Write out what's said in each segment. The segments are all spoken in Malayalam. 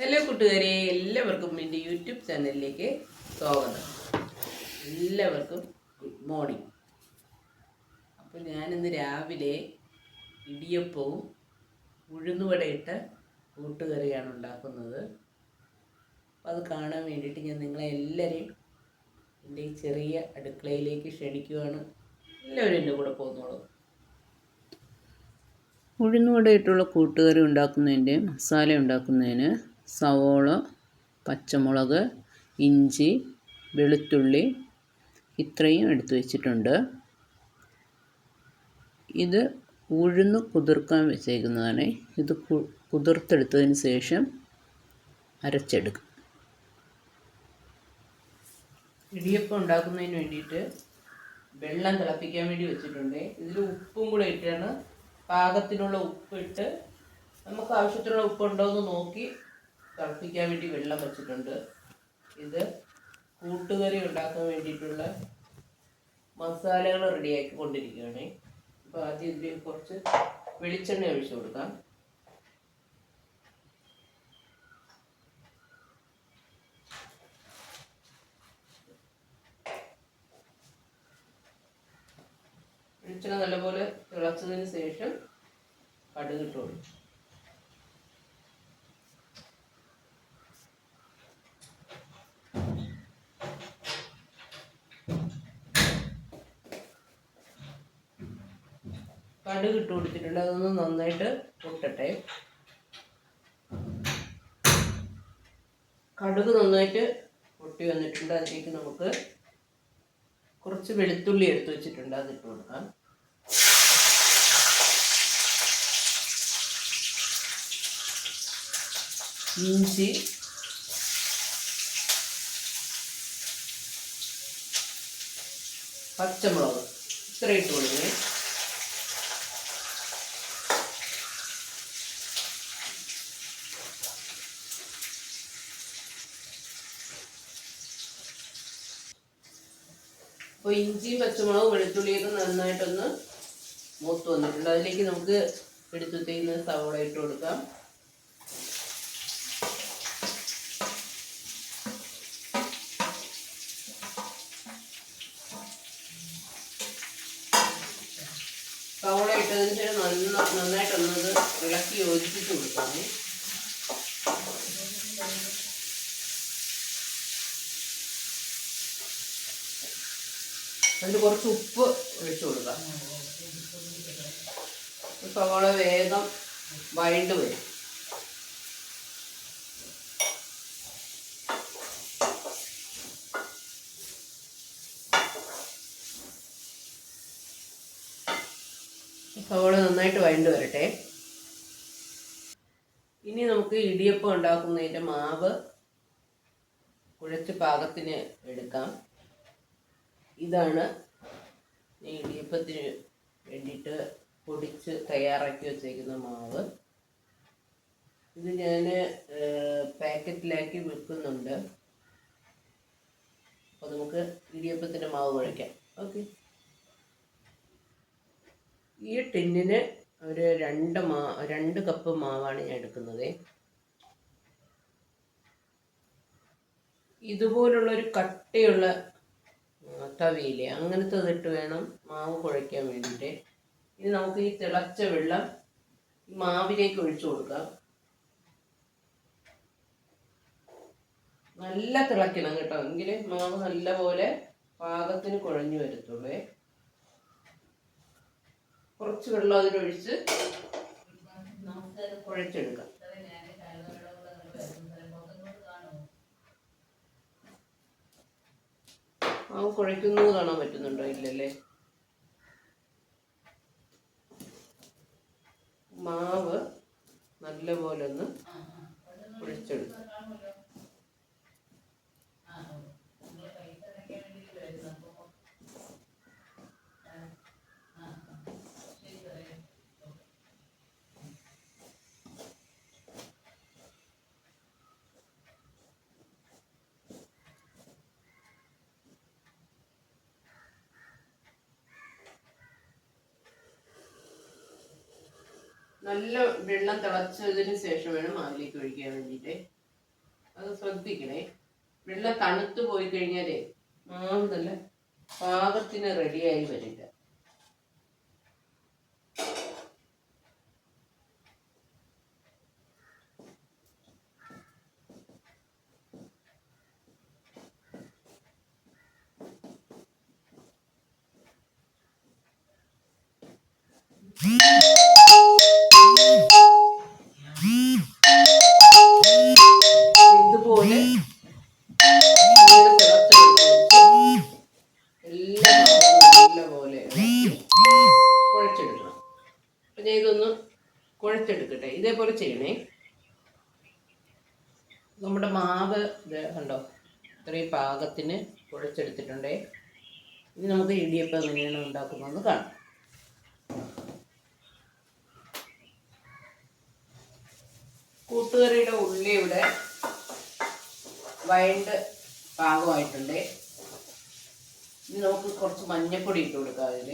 ഹലോ കൂട്ടുകാരെ. എല്ലാവർക്കും എന്റെ യൂട്യൂബ് ചാനലിലേക്ക് സ്വാഗതം. എല്ലാവർക്കും ഗുഡ് മോർണിംഗ് അപ്പോൾ ഞാനിന്ന് രാവിലെ ഇടിയപ്പവും ഉഴുന്നുവടയിട്ട കൂട്ടുകറിയാണ് ഉണ്ടാക്കുന്നത്. അത് കാണാൻ വേണ്ടിയിട്ട് ഞാൻ നിങ്ങളെ എല്ലാവരെയും എന്റെ ഈ ചെറിയ അടുക്കളയിലേക്ക് ക്ഷണിക്കുവാണ്. എല്ലാവരും എന്റെ കൂടെ പോകുന്നോളൂ ഉഴുന്നുവടയിട്ടുള്ള കൂട്ടുകറി ഉണ്ടാക്കുന്നതിന്റെ മസാല ഉണ്ടാക്കുന്നതിന് സവോള പച്ചമുളക് ഇഞ്ചി വെളുത്തുള്ളി ഇത്രയും എടുത്തു വെച്ചിട്ടുണ്ട്. ഇത് ഉഴുന്ന് കുതിർക്കാൻ വെച്ചേക്കുന്നതാണ്. ഇത് കുതിർത്തെടുത്തതിന് ശേഷം അരച്ചെടുക്കും. ഇടിയപ്പം ഉണ്ടാക്കുന്നതിന് വേണ്ടിയിട്ട് വെള്ളം തിളപ്പിക്കാൻ വേണ്ടി വെച്ചിട്ടുണ്ട്. ഇതിൽ ഉപ്പും കൂടെ ഇട്ടാണ് പാകത്തിനുള്ള ഉപ്പിട്ട് നമുക്ക് ആവശ്യത്തിനുള്ള ഉപ്പുണ്ടോ എന്ന് നോക്കി തിളപ്പിക്കാൻ വേണ്ടി വെള്ളം വെച്ചിട്ടുണ്ട്. ഇത് കൂട്ടുകറി ഉണ്ടാക്കാൻ വേണ്ടിയിട്ടുള്ള മസാലകൾ റെഡിയാക്കി കൊണ്ടിരിക്കുകയാണ്. അപ്പോൾ ആദ്യം ഇതിൽ കുറച്ച് വെളിച്ചെണ്ണ ഒഴിച്ചു കൊടുക്കാം. വെളിച്ചെണ്ണ നല്ലപോലെ തിളച്ചതിന് ശേഷം കടുകിട്ട് കടുക് ഇട്ട് കൊടുത്തിട്ടുണ്ട്. അതൊന്ന് നന്നായിട്ട് പൊട്ടട്ടെ. കടുക് നന്നായിട്ട് പൊട്ടി വന്നിട്ടുണ്ട്. അതിലേക്ക് നമുക്ക് കുറച്ച് വെളുത്തുള്ളി എടുത്തു വെച്ചിട്ടുണ്ട്. അത് ഇട്ട് കൊടുക്കാം. ഇഞ്ചി. പച്ചമുളക്. ഇത്ര ഇട്ട് അപ്പോൾ ഇഞ്ചിയും പച്ചമുളകും വെളുത്തുള്ളിയൊക്കെ നന്നായിട്ടൊന്ന് മൂത്ത് വന്നിട്ടുണ്ട്. അതിലേക്ക് നമുക്ക് എടുത്തു തേക്കുന്ന സവോള ഇട്ട് കൊടുക്കാം. സവോള ഇട്ടതിന് ശേഷം നന്ന നന്നായിട്ടൊന്നത് ഇളക്കി യോജിപ്പിച്ച് കൊടുക്കാം. അതിൽ കുറച്ച് ഉപ്പ് ഒഴിച്ചു കൊടുക്കാം. സവാള വേഗം വഴണ്ട് വരും. സവാള നന്നായിട്ട് വഴണ്ട് വരട്ടെ. ഇനി നമുക്ക് ഇടിയപ്പം ഉണ്ടാക്കുന്നതിന്റെ മാവ് കുഴച്ച് പാകത്തിന് എടുക്കാം. ഇതാണ്. ഇടിയപ്പത്തിന് വേണ്ടിയിട്ട് പൊടിച്ച് തയ്യാറാക്കി വെച്ചേക്കുന്ന മാവ്. ഇത് ഞാൻ പാക്കറ്റിലാക്കി വിൽക്കുന്നുണ്ട്. അപ്പോൾ നമുക്ക് ഇടിയപ്പത്തിന്റെ മാവ് കുഴയ്ക്കാം ഓക്കെ. ഈ ടിന്നിന് ഒരു രണ്ട് മാ രണ്ട് കപ്പ് മാവാണ് ഞാൻ എടുക്കുന്നത്. ഇതുപോലുള്ള ഒരു കട്ടിയുള്ള തവിയില്ലേ അങ്ങനത്തെ ഇതിട്ട് വേണം മാവ് കുഴയ്ക്കാൻ വേണ്ടിയിട്ട്. ഇനി നമുക്ക് ഈ തിളച്ച വെള്ളം മാവിലേക്ക് ഒഴിച്ചു കൊടുക്കാം. നല്ല തിളയ്ക്കണം കേട്ടോ. എങ്കിലേ മാവ് നല്ല പോലെ പാകത്തിന് കുഴഞ്ഞു വരത്തുള്ളേ. കുറച്ച് വെള്ളം അതിലൊഴിച്ച് കുഴച്ചെടുക്കാം. മാവ് കുഴയ്ക്കുന്നത് കാണാൻ പറ്റുന്നുണ്ടോ? ഇല്ലല്ലേ മാവ് നല്ലപോലെ ഒന്ന് കുഴച്ചെടുക്കും നല്ല വെള്ളം തിളച്ചതിന് ശേഷം വേണം അതിലേക്ക് ഒഴിക്കാൻ വേണ്ടിയിട്ട്. അത് ശ്രദ്ധിക്കണേ. വെള്ളം തണുത്ത് പോയി കഴിഞ്ഞാലേ മാവ് നല്ല പാകത്തിന് റെഡിയായി വരില്ല. ഇതുപോലെ ഇതേപോലെ ചെയ്യണേ. നമ്മുടെ മാവ് കണ്ടോ? ഇത്രയും പാകത്തിന് കുഴച്ചെടുത്തിട്ടുണ്ടേ ഇനി നമുക്ക് ഇടിയപ്പം എങ്ങനെയാണ് ഉണ്ടാക്കുന്നതെന്ന് കാണാം. കൂട്ടുകറിയുടെ ഉള്ളി ഇവിടെ വയണ്ട് പാകമായിട്ടുണ്ട്. ഇനി നമുക്ക് കുറച്ച് മഞ്ഞപ്പൊടി ഇട്ട് കൊടുക്കാം അതിൽ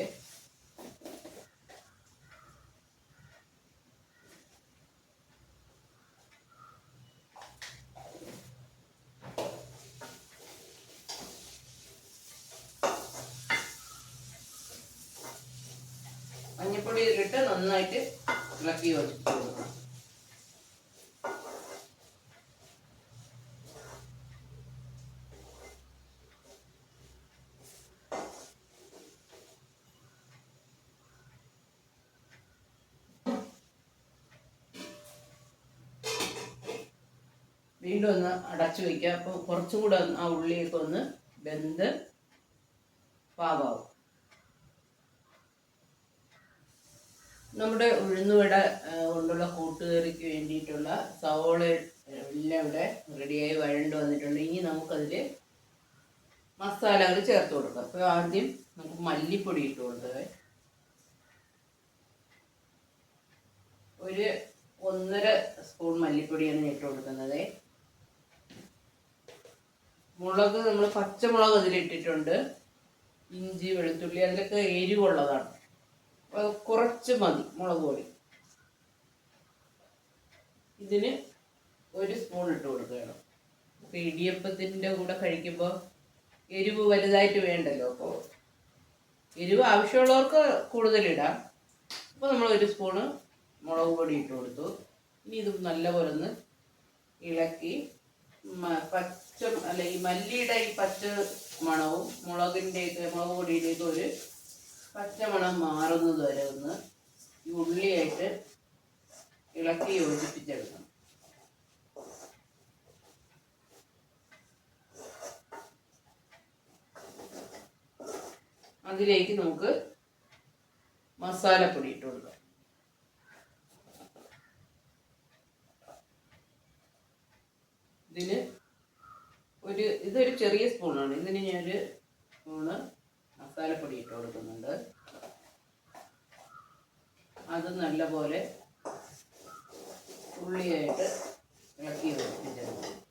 മഞ്ഞപ്പൊടി ഇതിലിട്ട് നന്നായിട്ട് ഇളക്കി വീണ്ടും ഒന്ന് അടച്ചു വയ്ക്കുക അപ്പോൾ കുറച്ചും കൂടെ ആ ഉള്ളിയൊക്കെ ഒന്ന് വെന്ത് പാകാവും നമ്മുടെ ഉഴുന്നുവട കൊണ്ടുള്ള കൂട്ടുകറിക്ക് വേണ്ടിയിട്ടുള്ള സവോള എല്ലാം ഇവിടെ റെഡിയായി വഴണ്ട് വന്നിട്ടുണ്ട്. ഇനി നമുക്കതിൽ മസാലകൾ ചേർത്ത് കൊടുക്കാം. അപ്പോൾ ആദ്യം നമുക്ക് മല്ലിപ്പൊടി ഇട്ട് കൊടുത്തത്. ഒരു ഒന്നര സ്പൂൺ മല്ലിപ്പൊടിയാണ് ഇട്ട് കൊടുക്കുന്നത്. മുളക് നമ്മൾ പച്ചമുളക് അതിലിട്ടിട്ടുണ്ട്. ഇഞ്ചി വെളുത്തുള്ളി അതിലൊക്കെ എരിവുള്ളതാണ്. കുറച്ച് മതി മുളക് പൊടി. ഇതിന് ഒരു സ്പൂൺ ഇട്ട് കൊടുക്കണം. അപ്പോൾ ഇടിയപ്പത്തിന്റെ കൂടെ കഴിക്കുമ്പോൾ എരിവ് വലുതായിട്ട് വേണ്ടല്ലോ അപ്പോൾ എരിവ് ആവശ്യമുള്ളവർക്ക് കൂടുതലിടാം. അപ്പോൾ നമ്മൾ ഒരു സ്പൂണ് മുളക് പൊടി ഇട്ട് കൊടുത്തു. ഇനി ഇത് നല്ലപോലെ ഒന്ന് ഇളക്കി പച്ച അല്ല ഈ മല്ലിയുടെ ഈ പച്ച മണവും മുളകിന്റെയൊക്കെ മുളക് പൊടിയുടെ ഒരു പച്ചമണം മാറുന്നത് വരെ ഒന്ന് ഈ ഉള്ളിയായിട്ട് ഇളക്കി യോജിപ്പിച്ചെടുക്കണം. അതിലേക്ക് നമുക്ക് മസാലപ്പൊടി ഇട്ട് കൊടുക്കാം. ഇതിന് ഒരു ഇതൊരു ചെറിയ സ്പൂണാണ് ഇതിന് ഞാനൊരു സ്പൂണ് മസാലപ്പൊടി ഇട്ട് കൊടുക്കുന്നുണ്ട്. അത് നല്ലപോലെ ഉള്ളിയായിട്ട് ഇളക്കി വെച്ചിട്ടുണ്ട്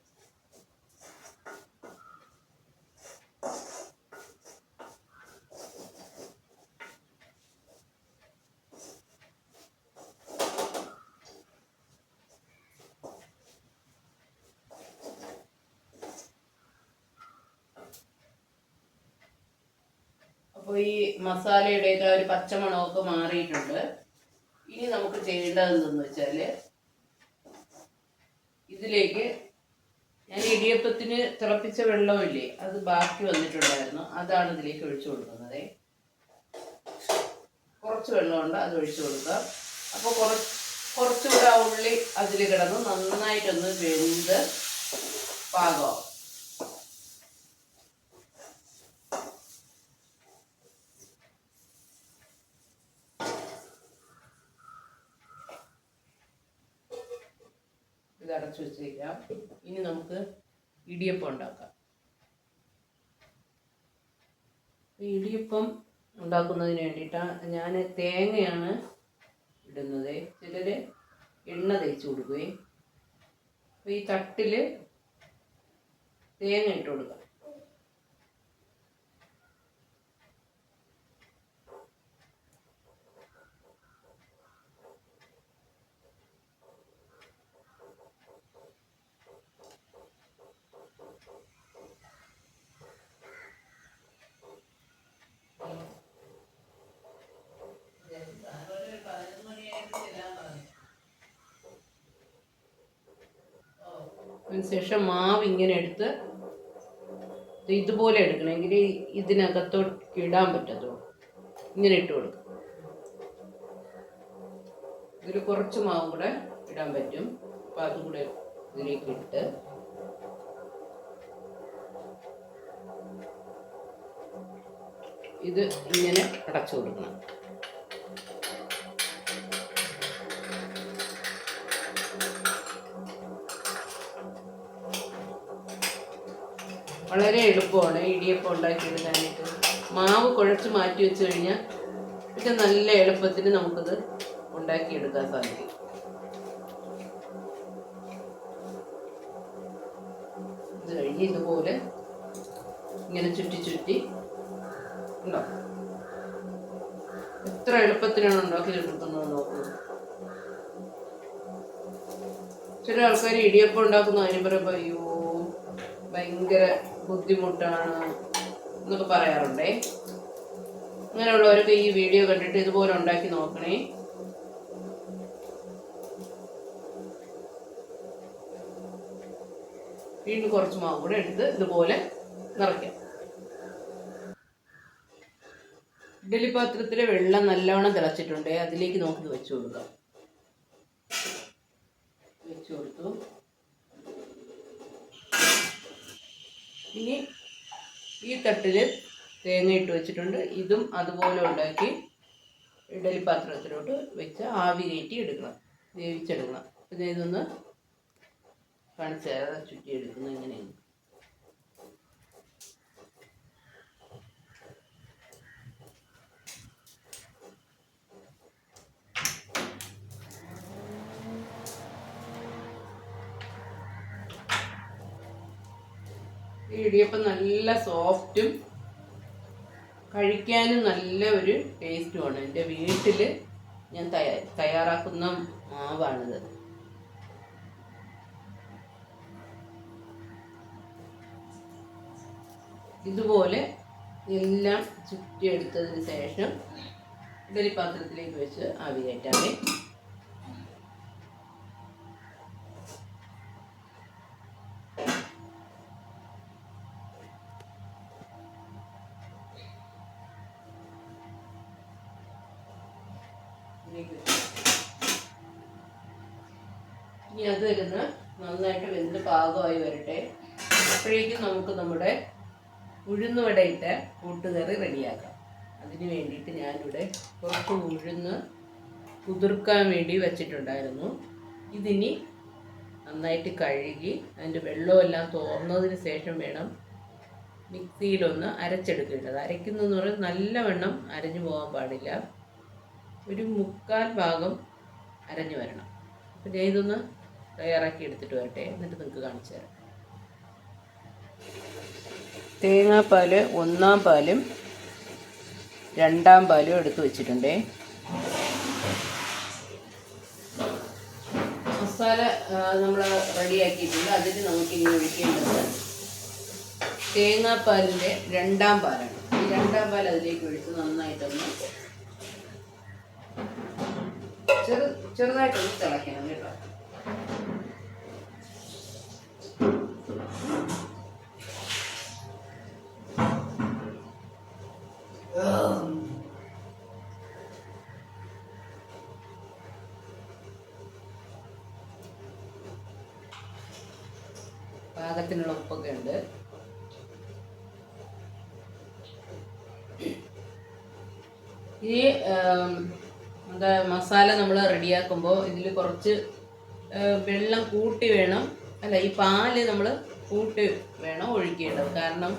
അപ്പോൾ ഈ മസാലയുടെയൊക്കെ ഒരു പച്ചമണമൊക്കെ മാറിയിട്ടുണ്ട്. ഇനി നമുക്ക് ചെയ്യേണ്ടത് എന്തെന്ന് വെച്ചാൽ ഇതിലേക്ക് ഞാൻ ഇടിയപ്പത്തിന് തിളപ്പിച്ച വെള്ളമില്ലേ അത് ബാക്കി വന്നിട്ടുണ്ടായിരുന്നു. അതാണ് ഇതിലേക്ക് ഒഴിച്ചു കൊടുക്കുന്നത്. കുറച്ച് വെള്ളമുണ്ട് അത് ഒഴിച്ചു കൊടുക്കുക അപ്പോൾ കുറച്ച് കുറച്ചുകൂടെ ആ ഉള്ളി അതിൽ കിടന്ന് നന്നായിട്ടൊന്ന് വെന്ത് പാകമാവും ഇത് അടച്ചു വെച്ചേക്കാം. ഇനി നമുക്ക് ഇടിയപ്പം ഉണ്ടാക്കാം. ഇടിയപ്പം ഉണ്ടാക്കുന്നതിന് വേണ്ടിയിട്ടാണ് ഞാൻ തേങ്ങയാണ് ഇടുന്നത്. ചിലർ എണ്ണ തേച്ച് കൊടുക്കുകയും അപ്പോൾ ഈ തട്ടിൽ തേങ്ങ ഇട്ട് കൊടുക്കാം. അതിനുശേഷം മാവ് ഇങ്ങനെ എടുത്ത് ഇത് ഇതുപോലെ എടുക്കണമെങ്കിൽ ഇതിനകത്തോട്ട് ഇടാൻ പറ്റത്തുള്ളൂ. ഇങ്ങനെ ഇട്ട് കൊടുക്കും. ഇതിൽ കുറച്ച് മാവ് കൂടെ ഇടാൻ പറ്റും. അപ്പം അതും കൂടെ ഇതിലേക്ക് ഇട്ട്. ഇത് ഇങ്ങനെ അടച്ചു കൊടുക്കണം. വളരെ എളുപ്പമാണ് ഇടിയപ്പം ഉണ്ടാക്കിയെടുക്കാനായിട്ട് മാവ് കുഴച്ച് മാറ്റി വെച്ച് കഴിഞ്ഞാൽ പിന്നെ നല്ല എളുപ്പത്തിന് നമുക്കിത് ഉണ്ടാക്കിയെടുക്കാൻ സാധിക്കും. ഇത് കഴിഞ്ഞ് ഇതുപോലെ ഇങ്ങനെ ചുറ്റി ചുറ്റി ഉണ്ടോ? എത്ര എളുപ്പത്തിനാണ് ഉണ്ടാക്കിയെടുക്കുന്നത് നോക്കുന്നത് ചില ആൾക്കാർ ഇടിയപ്പം ഉണ്ടാക്കുന്ന അനുഭവം അയ്യോ ഭയങ്കര ബുദ്ധിമുട്ടാണ് എന്നൊക്കെ പറയാറുണ്ടേ. അങ്ങനെയുള്ളവരൊക്കെ ഈ വീഡിയോ കണ്ടിട്ട് ഇതുപോലെ ഉണ്ടാക്കി നോക്കണേ. വീണ്ടും കുറച്ച് മാവ് കൂടെ എടുത്ത് ഇതുപോലെ നിറയ്ക്കാം. ഇഡ്ഡലി പാത്രത്തിലെ വെള്ളം നല്ലവണ്ണം തിളച്ചിട്ടുണ്ട്. അതിലേക്ക് നോക്കി വെച്ചു കൊടുക്കാം വെച്ചു കൊടുത്തു ഇനി ഈ തട്ടിൽ തേങ്ങ ഇട്ട് വെച്ചിട്ടുണ്ട്. ഇതും അതുപോലെ ഉണ്ടാക്കി ഇഡലി പാത്രത്തിലോട്ട് വെച്ച് ആവി കയറ്റി എടുക്കണം വേവിച്ചെടുക്കണം പിന്നെ ഇതൊന്ന് കാണിച്ചു തരാം. ചുറ്റി എടുക്കുന്നത് എങ്ങനെയാണ് ഈ ഇടിയപ്പം നല്ല സോഫ്റ്റും കഴിക്കാനും നല്ല ഒരു ടേസ്റ്റുമാണ് എന്റെ വീട്ടിൽ ഞാൻ തയ്യാ തയ്യാറാക്കുന്ന മാവാണിത്. ഇതുപോലെ എല്ലാം ചുറ്റിയെടുത്തതിന് ശേഷം ഇഡലി പാത്രത്തിലേക്ക് വെച്ച് ആവി ഇനി അത് നന്നായിട്ട് വെന്ത് പാകമായി വരട്ടെ. അപ്പോഴേക്കും നമുക്ക് നമ്മുടെ ഉഴുന്നുവടയിട്ട് കൂട്ടുകറി റെഡിയാക്കാം. അതിന് വേണ്ടിയിട്ട് ഞാനിവിടെ കുറച്ച് ഉഴുന്ന് കുതിർക്കാൻ വേണ്ടി വെച്ചിട്ടുണ്ടായിരുന്നു. ഇതിനി നന്നായിട്ട് കഴുകി അതിന്റെ വെള്ളമെല്ലാം തോർന്നതിന് ശേഷം വേണം മിക്സിയിലൊന്ന് അരച്ചെടുക്കേണ്ടത്. അരയ്ക്കുന്നതെന്ന് പറയുന്നത് നല്ലവണ്ണം അരഞ്ഞു പോകാൻ പാടില്ല. ഒരു മുക്കാൽ ഭാഗം അരഞ്ഞു വരണം. അപ്പം ഞാൻ ഇതൊന്ന് തയ്യാറാക്കി എടുത്തിട്ട് വരട്ടെ. എന്നിട്ട് നിങ്ങൾക്ക് കാണിച്ചു തരാം. തേങ്ങാപ്പാൽ ഒന്നാം പാലും രണ്ടാം പാലും എടുത്തു വെച്ചിട്ടുണ്ടേ. മസാല നമ്മൾ റെഡിയാക്കിയിട്ടുണ്ട്. അതിന് നമുക്കിനി ഒഴിക്കേണ്ടത് തേങ്ങാപ്പാലിന്റെ രണ്ടാം പാലാണ്. ഈ രണ്ടാം പാൽ അതിലേക്ക് ഒഴിച്ച് നന്നായിട്ടൊന്ന് ചെറു ചെറുതായിട്ടൊന്ന് തിളയ്ക്കണം കേട്ടോ. പാകത്തിനുള്ള ഉപ്പൊക്കെ ഉണ്ട്. ഈ എന്താ മസാല നമ്മൾ റെഡിയാക്കുമ്പോൾ ഇതിൽ കുറച്ച് വെള്ളം കൂട്ടി വേണം. അല്ല ഈ പാൽ നമ്മൾ കൂട്ടി വേണം ഒഴിക്കേണ്ടത്. കാരണം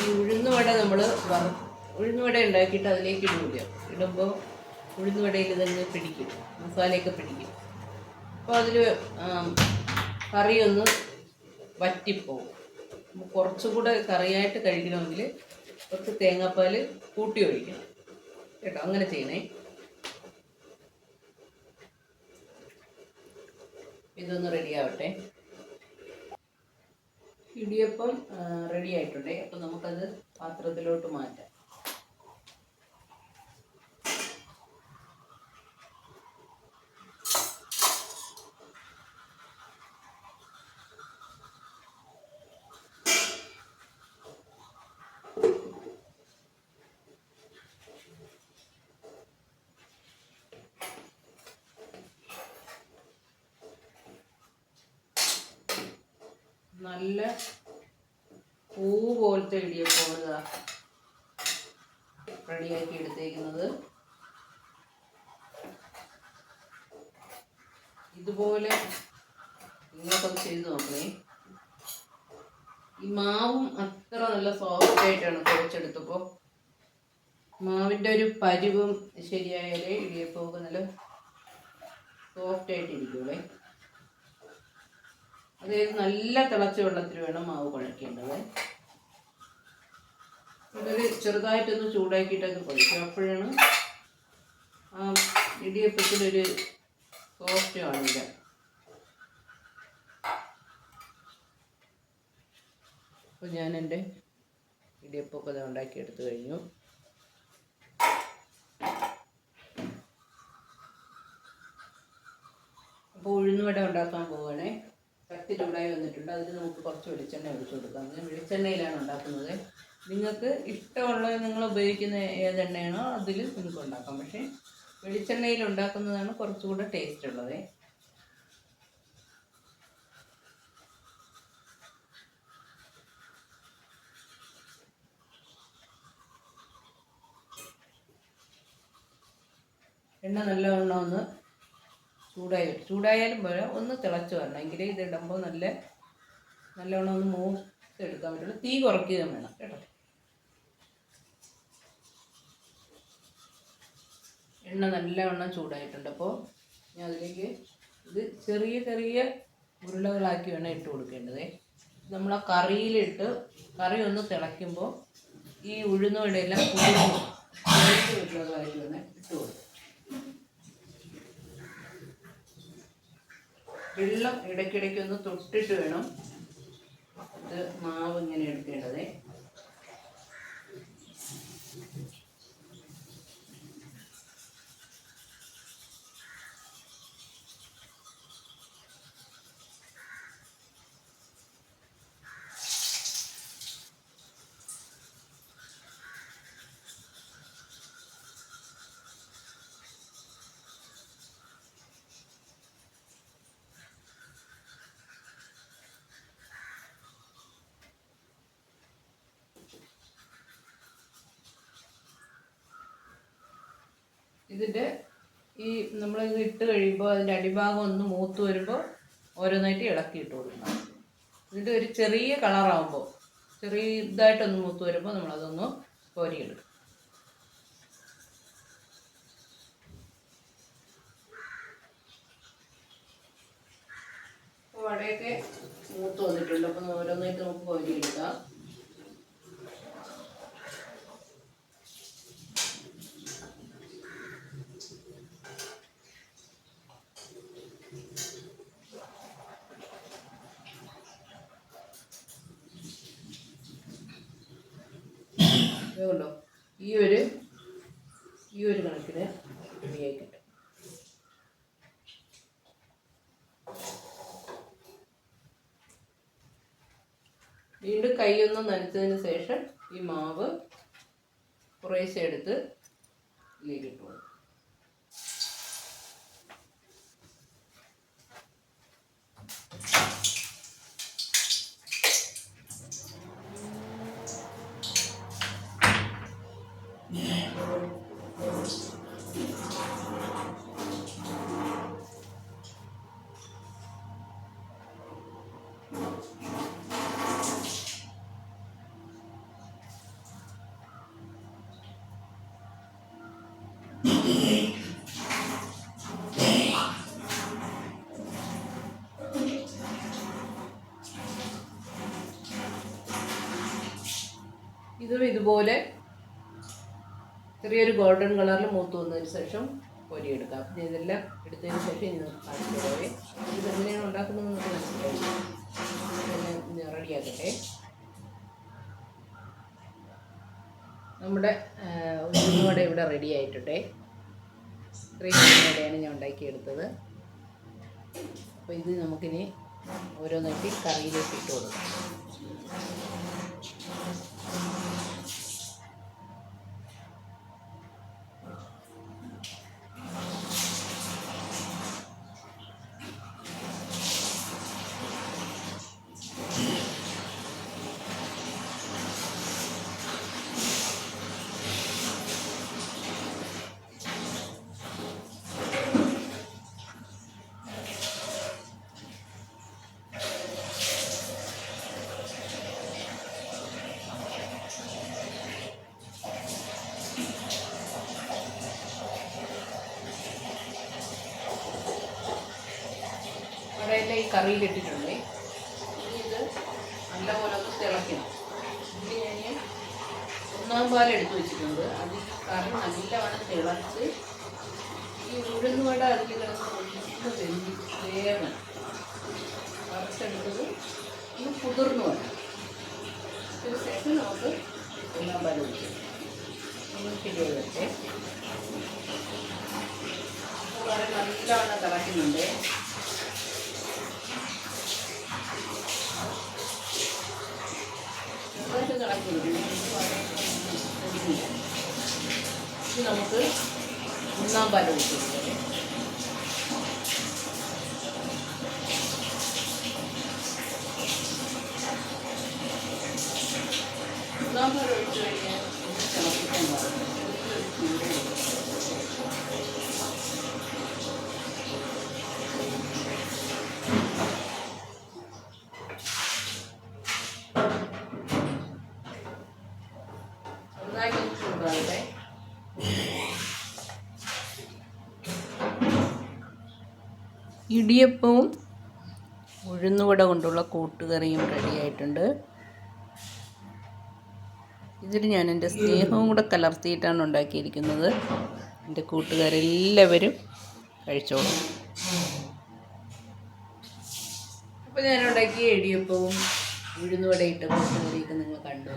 ഈ ഉഴുന്നുവട നമ്മൾ വറ ഉഴുന്നുവട ഉണ്ടാക്കിയിട്ട് അതിലേക്ക് ഇടില്ല ഇടുമ്പോൾ ഉഴുന്നുവടയിൽ ഇതങ്ങ് പിടിക്കും. മസാലയൊക്കെ പിടിക്കും. അപ്പോൾ അതിൽ കറിയൊന്ന് വറ്റിപ്പോവും. കുറച്ചുകൂടെ കുറച്ചും കൂടെ കറിയായിട്ട് കഴിക്കണമെങ്കിൽ കുറച്ച് തേങ്ങാപ്പാൽ കൂട്ടി ഒഴിക്കണം. കേട്ടോ? അങ്ങനെ ചെയ്യണേ. ഇതൊന്ന് റെഡി ആവട്ടെ. ഇടിയപ്പം റെഡി ആയിട്ടുണ്ടേ. അപ്പം നമുക്കത് പാത്രത്തിലോട്ട് മാറ്റാം നല്ല പൂ പോലത്തെ ഇടിയപ്പമാണ് ഇതാ റെഡിയാക്കി എടുത്തേക്കുന്നത് ഇതുപോലെ നിങ്ങൾക്കൊന്ന് ചെയ്ത് നോക്കണേ. ഈ മാവും അത്ര നല്ല സോഫ്റ്റ് ആയിട്ടാണ് കുഴച്ചെടുത്തപ്പോൾ മാവിന്റെ ഒരു പരിവും ശരിയായാലേ ഇടിയപ്പമൊക്കെ നല്ല സോഫ്റ്റ് ആയിട്ട് ഇരിക്കുള്ളേ അതായത് നല്ല തിളച്ച വെള്ളത്തിൽ വേണം മാവ് കുഴക്കേണ്ടത്. ഇതൊരു ചെറുതായിട്ടൊന്ന് ചൂടാക്കിയിട്ടൊക്കെ കുഴക്കും അപ്പോഴാണ് ആ ഇടിയപ്പത്തിലൊരു സോഫ്റ്റ് കാണില്ല അപ്പോൾ ഞാൻ എന്റെ ഇടിയപ്പൊക്കെ അത് ഉണ്ടാക്കി ഉണ്ടാക്കിയെടുത്ത് കഴിഞ്ഞു. അപ്പോൾ ഉഴുന്നുവട ഉണ്ടാക്കാൻ പോവുകയാണേ കത്തി ചൂടായി വന്നിട്ടുണ്ട്. അതിൽ നമുക്ക് കുറച്ച് വെളിച്ചെണ്ണ ഒഴിച്ചു കൊടുക്കാം. ഞാൻ വെളിച്ചെണ്ണയിലാണ് ഉണ്ടാക്കുന്നത്. നിങ്ങൾക്ക് ഇഷ്ടമുള്ള നിങ്ങൾ ഉപയോഗിക്കുന്ന ഏതെണ്ണയാണോ അതിൽ നിങ്ങൾക്ക് ഉണ്ടാക്കാം. പക്ഷേ വെളിച്ചെണ്ണയിൽ ഉണ്ടാക്കുന്നതാണ് കുറച്ചുകൂടെ ടേസ്റ്റ് ഉള്ളത്. എണ്ണ നല്ലവണ്ണം ഒന്ന് ചൂടായി ചൂടായാലും പോലെ ഒന്ന് തിളച്ച് വരണം. എങ്കിലേ ഇത് ഇടുമ്പോൾ നല്ല നല്ലവണ്ണം ഒന്ന് മൂത്തെടുക്കാൻ പറ്റുള്ളൂ. തീ കുറയ്ക്കുകയും വേണം കേട്ടോ. എണ്ണ നല്ലവണ്ണം ചൂടായിട്ടുണ്ട്. അപ്പോൾ ഞാൻ അതിലേക്ക് ഇത് ചെറിയ ചെറിയ ഉരുളകളാക്കി വേണം ഇട്ട് കൊടുക്കേണ്ടത്. നമ്മൾ ആ കറിയിലിട്ട് കറി ഒന്ന് തിളയ്ക്കുമ്പോൾ ഈ ഉഴുന്നുവടയെല്ലാം കുഴിച്ച് വരുന്നതായിട്ട് വേണം ഇട്ട് കൊടുക്കും. വെള്ളം ഇടയ്ക്കിടയ്ക്ക് ഒന്ന് തൊട്ടിട്ട് വേണം ഇത് മാവ് ഇങ്ങനെ എടുക്കേണ്ടത്. ഇതിന്റെ ഈ നമ്മൾ ഇത് ഇട്ട് കഴിയുമ്പോൾ അതിന്റെ അടിഭാഗം ഒന്ന് മൂത്ത് വരുമ്പോൾ ഓരോന്നായിട്ട് ഇളക്കി ഇട്ട് കൊടുക്കണം. ഇതിന്റെ ഒരു ചെറിയ കളറാകുമ്പോൾ ചെറിയ ഇതായിട്ടൊന്ന് മൂത്ത് വരുമ്പോൾ നമ്മളതൊന്ന് കോരിയെടുക്കും അപ്പോൾ വടയൊക്കെ മൂത്ത് വന്നിട്ടുണ്ട് അപ്പം ഓരോന്നായിട്ട് നമുക്ക് കോരിയെടുക്കാം അതുകൊണ്ടോ ഈ ഒരു ഈ ഒരു കണക്കിന് റെഡിയായി കിട്ടും. വീണ്ടും കൈയൊന്ന് നനച്ചതിന് ശേഷം ഈ മാവ് കുറേശ്ശെ എടുത്ത് ഇതുപോലെ ചെറിയൊരു ഗോൾഡൻ കളറിൽ മൂത്ത് വന്നതിന് ശേഷം പൊരിയെടുക്കാം ഇതെല്ലാം എടുത്തതിന് ശേഷം ഇനി കാണിച്ചു ഇത് എങ്ങനെയാണ് ഉണ്ടാക്കുന്നത് നമുക്ക് മനസ്സിലായി. റെഡിയാക്കട്ടെ നമ്മുടെ ഉഴുന്നുവട ഇവിടെ റെഡി ആയിട്ടുണ്ട്. ഇത്രയും ഞാൻ ഉണ്ടാക്കിയെടുത്തത്. അപ്പോൾ ഇത് നമുക്കിനി ഓരോന്നായിട്ട് കറിയിലേക്ക് ഇട്ട് കൊടുക്കാം. കറിയിലിട്ടിട്ടുണ്ട്. ഇനി ഇത് നല്ലപോലെ ഒന്ന് തിളയ്ക്കണം. ഇതിൽ ഞാൻ ഒന്നാം പാൽ എടുത്ത് വെച്ചിട്ടുണ്ട്. അതിൽ കറി നല്ലവണ്ണം തിളച്ച് ഈ ഉഴുന്നുവട അതിൽ കിടന്ന് ഒന്ന് വെന്തി വേഗം വറുത്തെടുത്തത് ഒന്ന് കുതിർന്നു വരണം. ഒരു ശേഷം നമുക്ക് ഒന്നാം പാൽ ഒഴിക്കാം. നല്ലവണ്ണം തിളയ്ക്കുന്നുണ്ട്. ഇത് നമുക്ക് ഒന്നാം ഒഴിച്ചു കൊടുക്കാം. ഇടിയപ്പവും ഉഴുന്നുവട കൊണ്ടുള്ള കൂട്ടുകറിയും റെഡിയായിട്ടുണ്ട് ഇതിൽ ഞാൻ എന്റെ സ്നേഹവും കൂടെ കലർത്തിയിട്ടാണ് ഉണ്ടാക്കിയിരിക്കുന്നത്. എന്റെ കൂട്ടുകാരെല്ലാവരും കഴിച്ചോളും. അപ്പോൾ ഞാൻ ഉണ്ടാക്കിയ ഇടിയപ്പവും ഉഴുന്നുവടയിട്ട കൂട്ടുകറിയൊക്കെ നിങ്ങൾ കണ്ടു.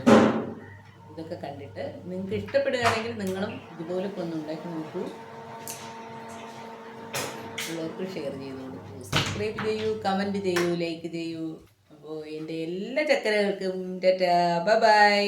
ഇതൊക്കെ കണ്ടിട്ട് നിങ്ങൾക്ക് ഇഷ്ടപ്പെടുകയാണെങ്കിൽ നിങ്ങളും ഇതുപോലൊക്കെ ഒന്ന് ഉണ്ടാക്കി നോക്കൂ. ഉള്ളവർക്ക് ഷെയർ ചെയ്യുന്നുണ്ട് സബ്സ്ക്രൈബ് ചെയ്യൂ കമന്റ് ചെയ്യൂ ലൈക്ക് ചെയ്യൂ. അപ്പോൾ എന്റെ എല്ലാ ചക്കരകൾക്കും ടാറ്റാ. ബൈ